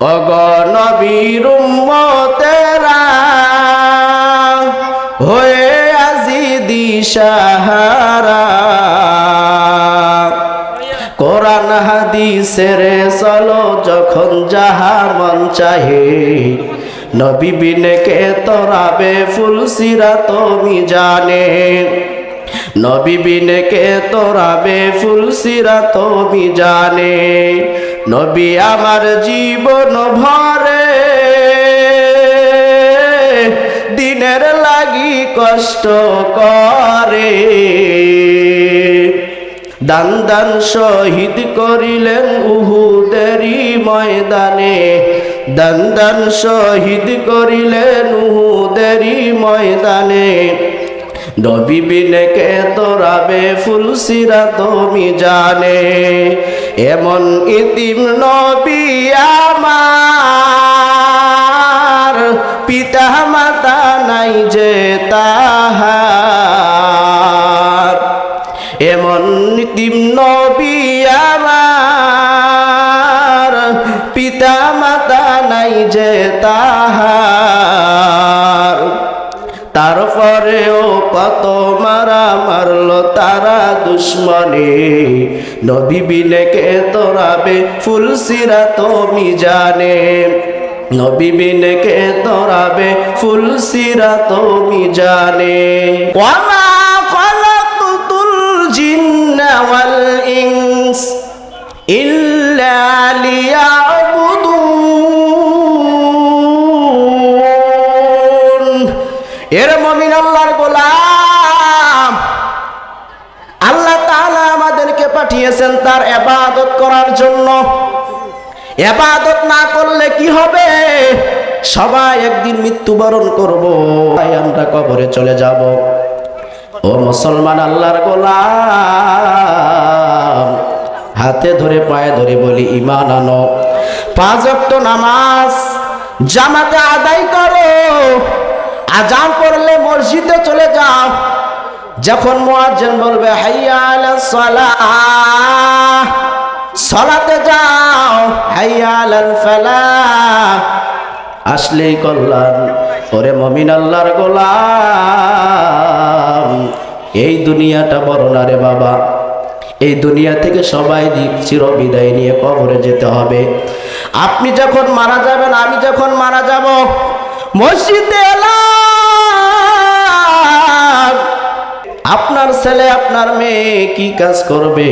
অগণবীর তেরা হয়ে আজি দিশাহারা কোরআন হাদিসের চলো যখন যাহা মন চাহে, নবী বিনে কে তোরাবে ফুল সিরা তুমি জানে। নবী বিনে কে তোরাবে ফুল সিরা তুমি জানে। নবী আমার জীবন ভরে দিনের লাগি কষ্ট করে। দান দান শহীদ করিলেন উহুদেরই ময়দানে। দান দান শহীদ করিলেন উহুদেরই ময়দানে। নবী বিনে কে তোরাবে ফুল সিরা তুমি জানে এমন ইতিম নবী আমার, পিতা মাতা নাই যে তাহার। এমন ইতিম নবী আমার, পিতা মাতা নাই যে তাহার। তারপরেও কত মারা মারলো তারা দুশ্মনে। নবী বিলে কে তোরাবে, ফুল সিরা তুমি জানে। নবী বিনে কে তোরাবে, ফুল সিরা তুমি জানে। এর মমিন আল্লাহর গোলাম। আল্লাহ তাআলা আমাদেরকে পাঠিয়েছেন তার এবাদত করার জন্য। এবাদত না করলে কি হবে? সবাই একদিন মৃত্যুবরণ করব, তাই আমরা কবরে চলে যাব। ও মুসলমান আল্লাহর গোলাম, হাতে ধরে পায়ে ধরে বলি, ইমান আনো। পাঁচ নামাজ জামাতে আদায় করো। আজান পড়লে মসজিদে চলে যাও। যখন মুয়াজ্জিন বলবে, হাইয়া আলাস সালাহ, সলাতে যাও, হাইয়া আলাল ফালাহ। আসলেই কল্যাণ, ওরে মমিন আল্লাহর গোলাম। এই দুনিয়াটা বড় না রে বাবা। এই দুনিয়া থেকে সবাই চির বিদায় নিয়ে কবরে যেতে হবে। আপনি যখন মারা যাবেন, আমি যখন মারা যাব, মসজিদে এলাম। ছেলে আপনার মেয়ে কি কাজ করবে?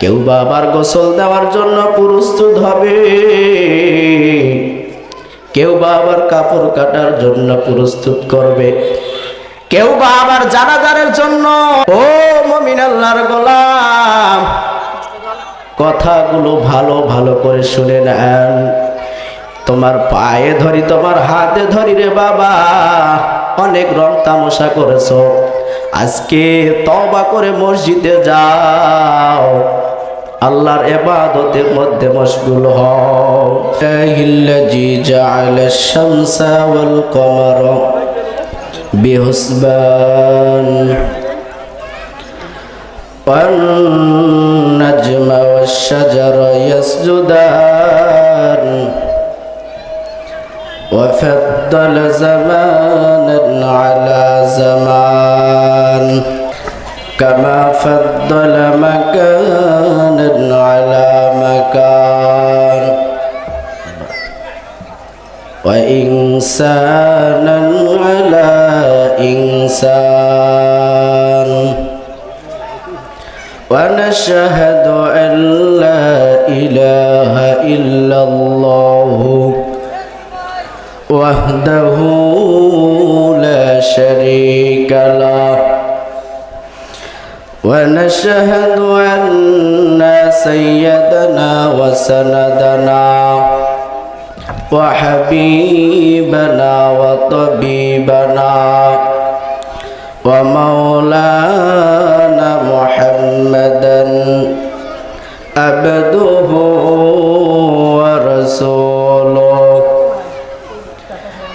কেউ বা আবার গোসল দেওয়ার জন্য প্রস্তুত হবে। কেউ বা আবার কাপড় কাটার জন্য প্রস্তুত করবে। কেউ বা আবার জানাজারের জন্য, ও মমিন আল্লাহর গোলাম, কথাগুলো ভালো ভালো করে শুনে নেন। তোমার পায়ে ধরি, তোমার হাতে ধরি রে বাবা, অনেক রং তামশা করেছ। আজকে তবা করে মসজিদে যাও আল্লাহর এবাদতের মধ্যে মশগুল হও ইল্লাজি জাআলা শামসা ওয়াল কমারা বিহুসবান والنجم والشجر يسجدان وفضل زمانا على زمان كما فضل مكانا على مكان. وإنسانا على إنسان. ونشهد أن لا إله إلا الله. وحده لا شريك له. ونشهد أن سيدنا وسندنا وحبيبنا وطبيبنا ومولانا محمدا عبده ورسوله.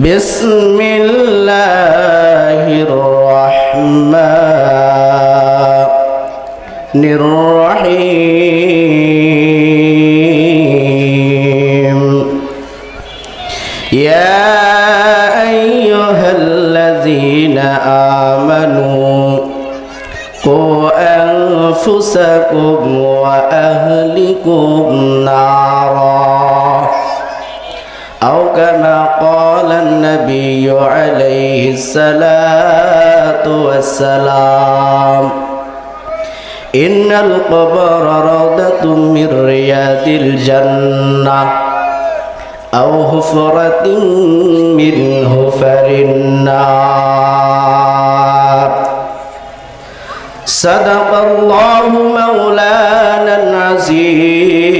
بسم الله الرحمن الرحيم. يا أيها الذين آمنوا قوا أنفسكم وأهلكم نارا. أو كما قال النبي عليه الصلاة والسلام. إن القبر روضة من رياض الجنة أو حفرة من حفر النار. صدق الله مولانا العظيم.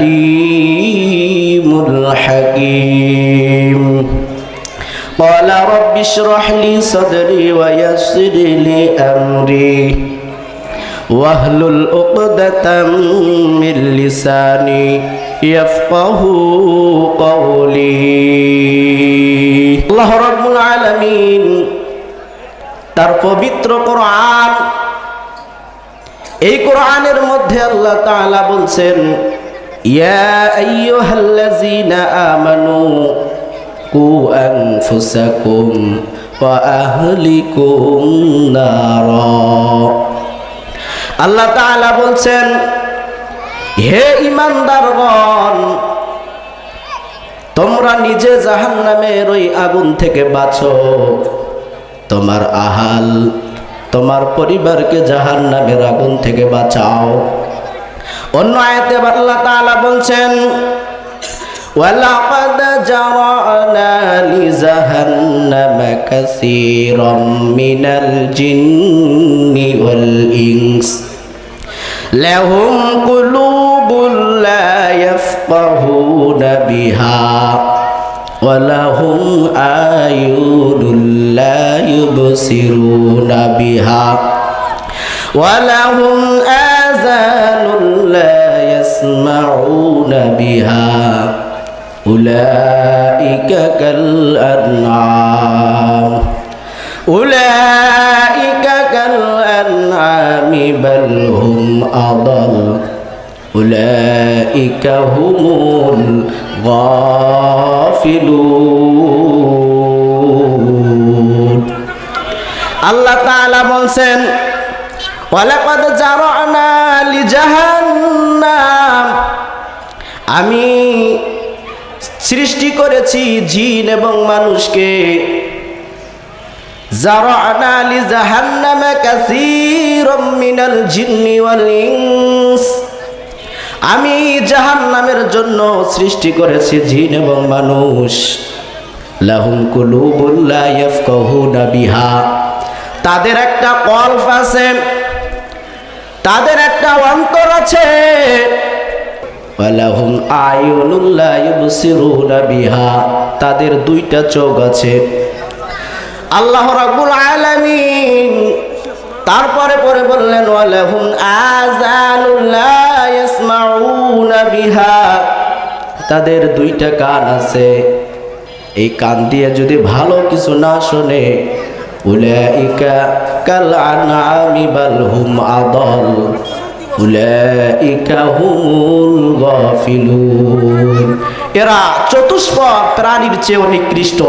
العليم الحكيم قال رب اشرح لي صدري ويسر لي أمري واهلل عقدة من لساني يفقه قولي الله رب العالمين তার পবিত্র কোরআন এই কোরআনের মধ্যে আল্লাহ তাআলা বলছেন ইয়া আইয়ুহাল্লাযীনা আমানু কু আনফুসাকুম ওয়া আহলিকুম নারা। আল্লাহ বলছেন, হে ইমানদারগণ তোমরা নিজে জাহান্নামের ওই আগুন থেকে বাঁচো। তোমার আহাল, তোমার পরিবারকে জাহান্নামের আগুন থেকে বাঁচাও। অন্য আয়াতে আল্লাহ তাআলা বলছেন ولقد جرأنا لجهنم كثيرا من الجن والإنس لهم قلوب لا يفقهون بها ولهم أعين لا يبصرون بها ولهم آذان أولئك كالأنعام أولئك كالأنعام بل هم أضل أولئك هم الغافلون আল্লাহ তাআলা বলছেন ওয়ালাকাদ জারানা লিজাহান্নাম আমি সৃষ্টি করেছি জিন এবং মানুষকে। জিন্নি ওয়াল ইনস। আমি জাহান্নামের জন্য সৃষ্টি করেছি জিন এবং মানুষ। তাদের একটা কল্প আছে, তাদের একটা অন্তর আছে। ওয়ালাহুম আয়ুনুল লা ইউবসিরুনা বিহা। তাদের দুইটা চোখ আছে। আল্লাহ রাব্বুল আলামিন তারপরে পরে বললেন, ওয়ালাহুম আযানুল্লাহ ইয়াসমাউনা বিহা। তাদের দুইটা কান আছে। এই কান দিয়ে যদি ভালো কিছু না শোনে, উলাইকা কাল আনআমি বাল হুম আদল। এরা চতুষ্পদ প্রাণীর চেয়ে নিকৃষ্ট।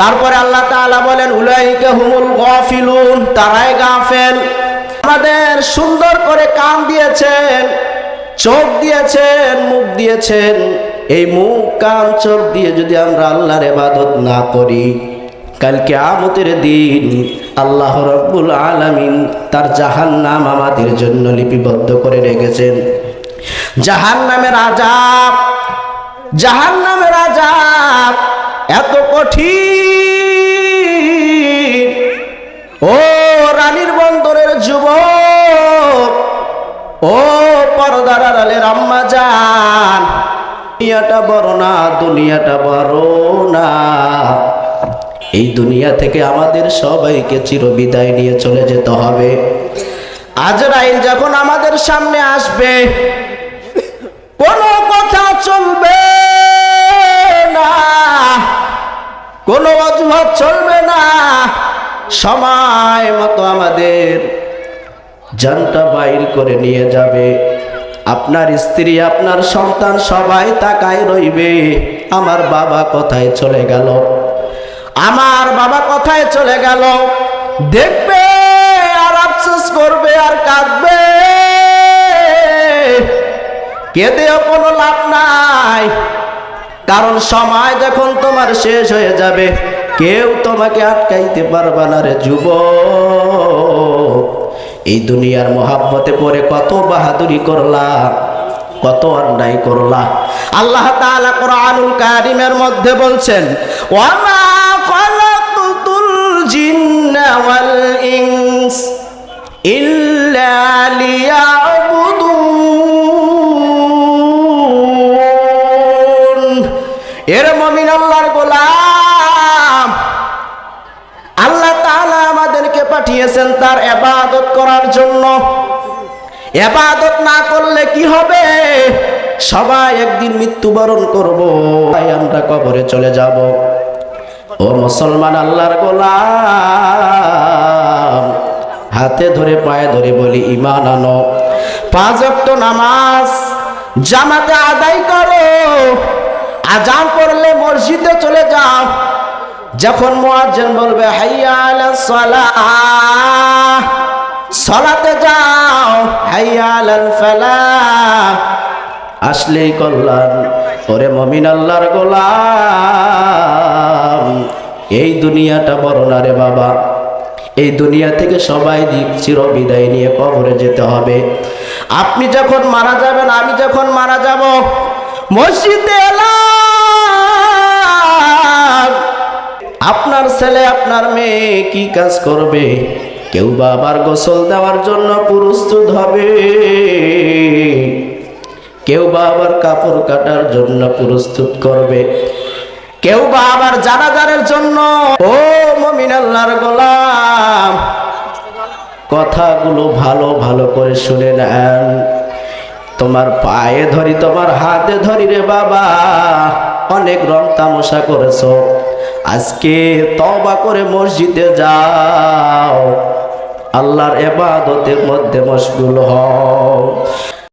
তারপরে আল্লাহ বলেন, উলাইকা হুমুল গাফিলুন, তারাই গাফেল। আমাদের সুন্দর করে কান দিয়েছেন, চোখ দিয়েছেন, মুখ দিয়েছেন। এই মুখ, কান, চোখ দিয়ে যদি আমরা আল্লাহর ইবাদত না করি কালকে আমতের দিন আল্লাহ রব্বুল আলামিন তার জাহান্নাম আমাদের জন্য লিপিবদ্ধ করে রেখেছেন। জাহান্নামের আজাব জাহান্নামের আজাব এত কঠিন। ও রানীর বন্দরের যুবক, ও পর্দার আড়ালের আম্মা যান। দুনিয়াটা বড় না, দুনিয়াটা বড় না। এই দুনিয়া থেকে আমাদের সবাইকে চিরবিদায় নিয়ে চলে যেতে হবে। আজরাইল যখন আমাদের সামনে আসবে, কোনো কথা চলবে না। কোন অজুহাত চলবে না। সময় মতো আমাদের জানটা বাইর করে নিয়ে যাবে। আপনার স্ত্রী, আপনার সন্তান সবাই তাকায় রইবে। আমার বাবা কোথায় চলে গেল? আমার বাবা কথায় চলে গেল? দেখবে আর আফসোস করবে আর কাঁদবে। কেঁদেও কোনো লাভ নাই। কারণ সময় যখন তোমার শেষ হয়ে যাবে, কেউ তোমাকে আটকাইতে পারবে না রে যুব এই দুনিয়ার মহাব্বতে পড়ে কত বাহাদুরি করলা কত অন্যায় করলা আল্লাহ তাআলা কোরআনুল কারিমের মধ্যে বলছেন ওয়ামা ওয়াল ইনস ইল্লা লিয়াবুদুন এর মমিন আল্লাহর গোলাম। আল্লাহ তাআলা আমাদেরকে পাঠিয়েছেন তার এবাদত করার জন্য। এবাদত না করলে কি হবে? সবাই একদিন মৃত্যুবরণ করব আমরা কবরে চলে যাব। ও মুসলমান আল্লাহর গোলাম। হাতে ধরে, পায়ে ধরে বলি, ইমান আনো। পাঁচ ওয়াক্ত নামাজ জামাতে আদায় করো। আজান পড়লে মসজিদে চলে যাও। যখন মুয়াজ্জিন বলবে, হাইয়া আলাস সালাহ, সালাতে যাও। হাইয়া আলাল ফালাহ আসলেই কল্যাণ। ওরে মমিন আল্লাহর গোলাম। এই দুনিয়াটা বড় না রে বাবা। এই দুনিয়া থেকে সবাই চির বিদায় নিয়ে কবরে যেতে হবে। আপনি যখন মারা যাবেন, আমি যখন মারা যাব, মসজিদে এলাম। আপনার ছেলে, আপনার মেয়ে কি কাজ করবে? কেউ বা আবার গোসল দেওয়ার জন্য প্রস্তুত হবে। কেউ বা আবার কাপড় কাটার জন্য প্রস্তুত করবে। কেউ বা আবার জানাজারের জন্য, ও মমিন আল্লাহর গোলাম, কথাগুলো ভালো ভালো করে শুনে নেন। তোমার পায়ে ধরি, তোমার হাতে ধরি রে বাবা, অনেক রং তামশা করেছ। আজকে তবা করে মসজিদে যাও, আল্লাহর এবাদতের মধ্যে মশগুল হও।